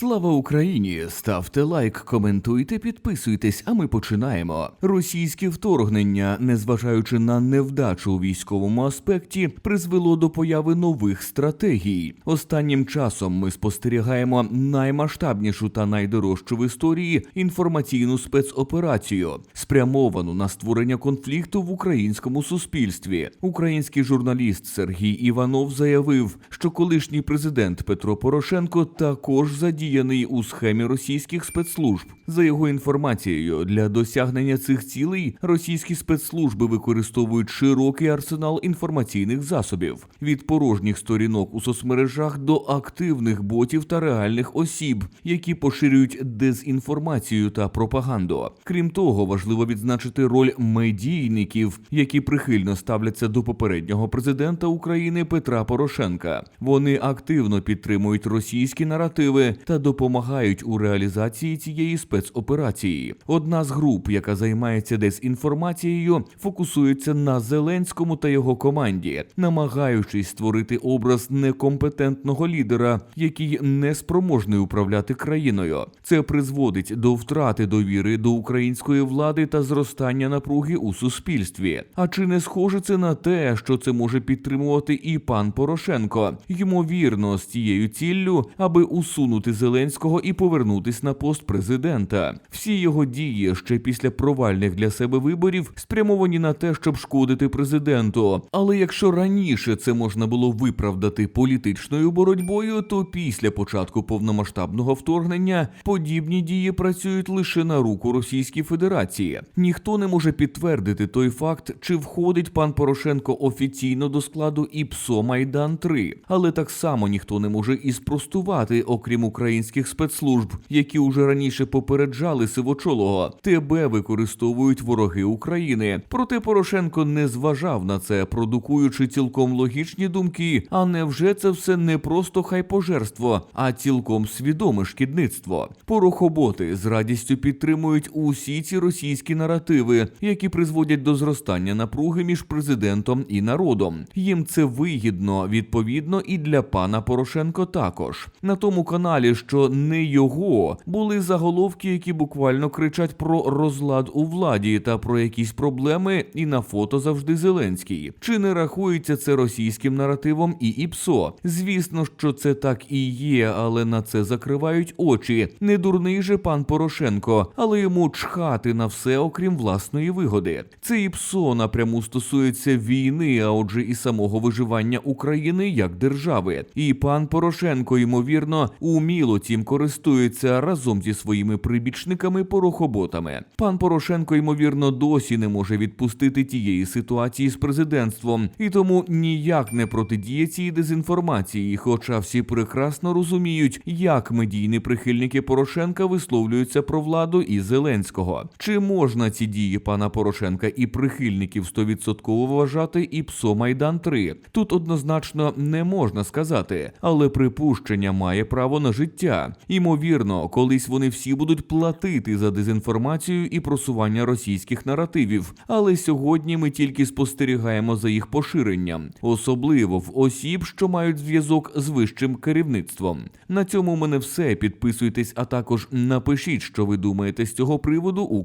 Слава Україні! Ставте лайк, коментуйте, підписуйтесь, а ми починаємо. Російське вторгнення, незважаючи на невдачу у військовому аспекті, призвело до появи нових стратегій. Останнім часом ми спостерігаємо наймасштабнішу та найдорожчу в історії інформаційну спецоперацію, спрямовану на створення конфлікту в українському суспільстві. Український журналіст Сергій Іванов заявив, що колишній президент Петро Порошенко також задіяний у схемі російських спецслужб. За його інформацією, для досягнення цих цілей російські спецслужби використовують широкий арсенал інформаційних засобів від порожніх сторінок у соцмережах до активних ботів та реальних осіб, які поширюють дезінформацію та пропаганду. Крім того, важливо відзначити роль медійників, які прихильно ставляться до попереднього президента України Петра Порошенка. Вони активно підтримують російські наративи та допомагають у реалізації цієї спецоперації. Одна з груп, яка займається дезінформацією, фокусується на Зеленському та його команді, намагаючись створити образ некомпетентного лідера, який не спроможний управляти країною. Це призводить до втрати довіри до української влади та зростання напруги у суспільстві. А чи не схоже це на те, що це може підтримувати і пан Порошенко? Ймовірно, з цією ціллю, аби усунути Зеленського і повернутись на пост президента. Всі його дії ще після провальних для себе виборів спрямовані на те, щоб шкодити президенту. Але якщо раніше це можна було виправдати політичною боротьбою, то після початку повномасштабного вторгнення подібні дії працюють лише на руку Російській Федерації. Ніхто не може підтвердити той факт, чи входить пан Порошенко офіційно до складу ІПСО Майдан 3 але так само ніхто не може і спростувати, окрім українських спецслужб, які уже раніше попереджали сивочолого. ТБ використовують вороги України. Проте Порошенко не зважав на це, продукуючи цілком логічні думки. А невже це все не просто хайпожерство, а цілком свідоме шкідництво? Порохоботи з радістю підтримують усі ці російські наративи, які призводять до зростання напруги між президентом і народом. Їм це вигідно, відповідно, і для пана Порошенко також. На тому каналі, що не його, були заголовки, які буквально кричать про розлад у владі та про якісь проблеми, і на фото завжди Зеленський. Чи не рахується це російським наративом і ІПСО? Звісно, що це так і є, але на це закривають очі. Не дурний же пан Порошенко, але йому чхати на все, окрім власної вигоди. Це ІПСО напряму стосується війни, а отже, і самого виживання України як держави. І пан Порошенко, ймовірно, уміло цим користується разом зі своїми прибічниками порохоботами. Пан Порошенко, ймовірно, досі не може відпустити тієї ситуації з президентством, і тому ніяк не протидіє цій дезінформації. Хоча всі прекрасно розуміють, як медійні прихильники Порошенка висловлюються про владу і Зеленського. Чи можна ці дії пана Порошенка і прихильників 100% вважати і ПСО Майдан 3 Тут однозначно не можна сказати, але припущення має право на життя. Ймовірно, колись вони всі будуть платити за дезінформацію і просування російських наративів. Але сьогодні ми тільки спостерігаємо за їх поширенням, особливо в осіб, що мають зв'язок з вищим керівництвом. На цьому в мене все. Підписуйтесь, а також напишіть, що ви думаєте з цього приводу у